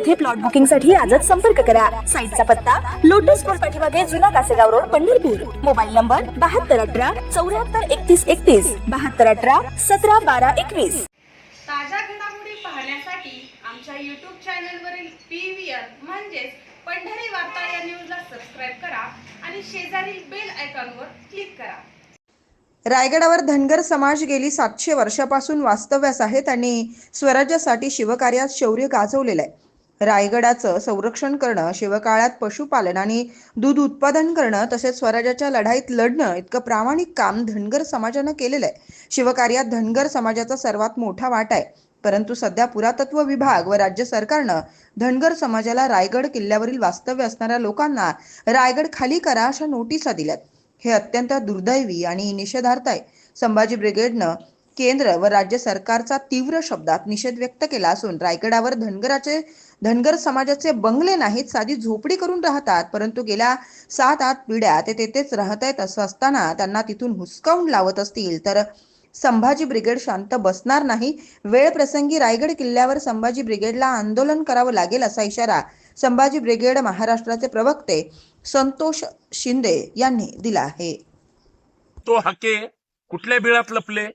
येथे प्लॉट बुकिंगसाठी आजच संपर्क करा. साईटचा पत्ता लोटस स्कूल पाठीमागे जुना Kasegaon road Pandharpur. Mobile number बहात्तर अठरा चौऱ्याहत्तर एकतीस एकतीस बहात्तर अठरा सतरा बारा एकवीस. ताज्या घडामोडी पाहण्यासाठी आमच्या यूट्यूब चॅनलवरील पी व्ही आर म्हणजेच पंढरी वार्ता या न्यूजला सबस्क्राईब करा आणि शेजारील बेल आयकॉनवर क्लिक करा. रायगडावर धनगर समाज गेली सातशे वर्षापासून वास्तव्यास आहेत आणि स्वराज्यासाठी शिवकार्यात शौर्य गाजवलेलं आहे. रायगडाचं संरक्षण करणं शिवकाळात पशुपालन आणि दूध उत्पादन करणं तसेच स्वराज्याच्या लढाईत लढणं इतकं प्रामाणिक काम धनगर समाजानं केलेलं आहे. शिवकार्यात धनगर समाजाचा सर्वात मोठा वाटा आहे. परंतु सध्या पुरातत्व विभाग व राज्य सरकारनं धनगर समाजाला रायगड किल्ल्यावरील वास्तव्य असणाऱ्या लोकांना रायगड खाली करा अशा नोटिसा दिल्यात. हे अत्यंत दुर्दैवी आणि निषेधार्थ आहे. संभाजी ब्रिगेडनं केंद्र व राज्य सरकारचा तीव्र शब्दात निषेध व्यक्त केला असून रायगडावर धनगराचे धनगर समाजाचे बंगले नाहीत साधी झोपडी करून राहतात. परंतु गेल्या सात आठ पिढ्या ते तेथेच राहत आहेत असं असताना त्यांना तिथून हुसकावून लावत असतील. तर संभाजी ब्रिगेड शांत बसणार नाही. वेळ प्रसंगी रायगड किल्ल्यावर संभाजी ब्रिगेडला आंदोलन करावं लागेल असा इशारा संभाजी ब्रिगेड महाराष्ट्राचे प्रवक्ते संतोष शिंदे यांनी दिला आहे. तो हके कुठल्या बिळात लपले?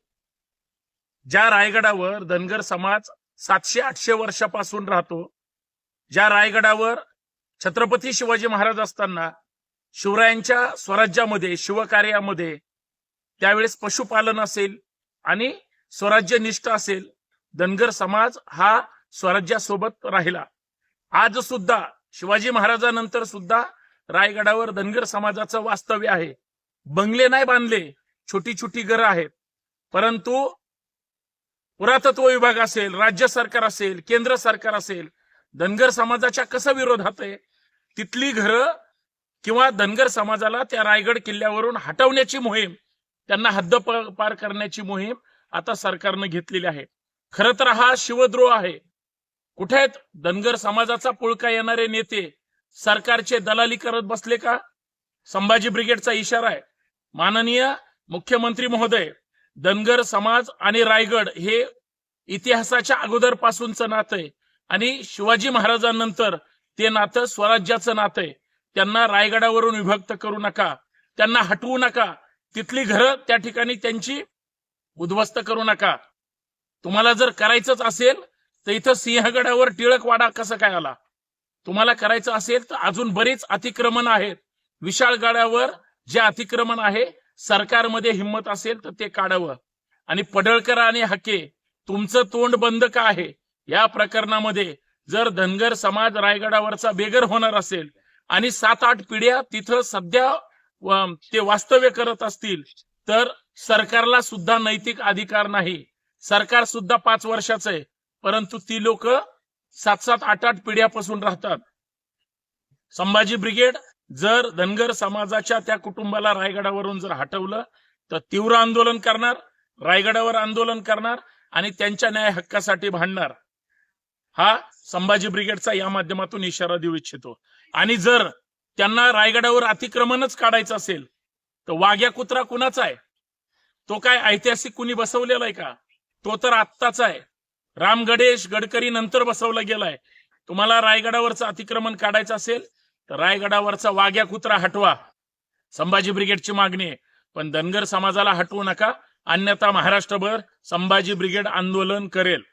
ज्या रायगडावर धनगर समाज सातशे आठशे वर्षापासून राहतो ज्या रायगडावर छत्रपती शिवाजी महाराज असताना शिवरायांच्या स्वराज्यामध्ये शिवकार्यामध्ये त्यावेळेस पशुपालन असेल आणि स्वराज्य निष्ठ असेल धनगर समाज हा स्वराज्यासोबत राहिला. आज सुद्धा शिवाजी महाराजांनंतर सुद्धा रायगडावर धनगर समाजाचं वास्तव्य आहे. बंगले नाही बांधले छोटी छोटी घरं आहेत. परंतु पुरातत्व विभाग असेल राज्य सरकार असेल केंद्र सरकार असेल धनगर समाजाच्या कसा विरोधात आहे तिथली घरं किंवा धनगर समाजाला त्या रायगड किल्ल्यावरून हटवण्याची मोहीम त्यांना हद्द प- पार करण्याची मोहीम आता सरकारनं घेतलेली आहे. खर तर हा शिवद्रोह आहे. कुठे आहेत धनगर समाजाचा पुळका येणारे नेते? सरकारचे दलाली करत बसले का? संभाजी ब्रिगेडचा इशारा आहे. माननीय मुख्यमंत्री महोदय धनगर समाज आणि रायगड हे इतिहासाच्या अगोदरपासूनचं नातं आहे. आणि शिवाजी महाराजांनंतर ते नातं स्वराज्याचं नातं आहे. त्यांना रायगडावरून विभक्त करू नका. त्यांना हटवू नका. तिथली घरं त्या ठिकाणी त्यांची उद्ध्वस्त करू नका. तुम्हाला जर करायचंच असेल तर इथं सिंहगडावर टिळकवाडा कसं काय आला? तुम्हाला करायचं असेल तर अजून बरीच अतिक्रमण आहेत. विशाळगडावर जे अतिक्रमण आहे सरकारमध्ये हिंमत असेल तर ते काढावं. आणि पडळकर आणि हके तुमचं तोंड बंद का आहे? या प्रकरणामध्ये जर धनगर समाज रायगडावरचा बेगर होणार असेल आणि सात आठ पिढ्या तिथं सध्या ते वास्तव्य करत असतील तर सरकारला सुद्धा नैतिक अधिकार नाही. सरकार सुद्धा पाच वर्षाचं आहे परंतु ती लोक सात सात आठ आठ पिढ्यापासून राहतात. संभाजी ब्रिगेड जर धनगर समाजाच्या त्या कुटुंबाला रायगडावरून जर हटवलं तर तीव्र आंदोलन करणार रायगडावर आंदोलन करणार आणि त्यांच्या न्याय हक्कासाठी भांडणार. हा संभाजी ब्रिगेडचा या माध्यमातून इशारा देऊ इच्छितो. आणि जर त्यांना रायगडावर अतिक्रमणच काढायचं असेल तर वाघ्या कुत्रा कुणाचा आहे? तो काय ऐतिहासिक कुणी बसवलेला आहे का? तो तर आत्ताचा आहे. राम गणेश गडकरी नंतर बसवला गेलाय. तुम्हाला रायगडावरचं अतिक्रमण काढायचं असेल तर रायगडावरचा वाघ्या कुत्रा हटवा. संभाजी ब्रिगेडची मागणी आहे. पण धनगर समाजाला हटवू नका. अन्यथा महाराष्ट्रभर संभाजी ब्रिगेड आंदोलन करेल.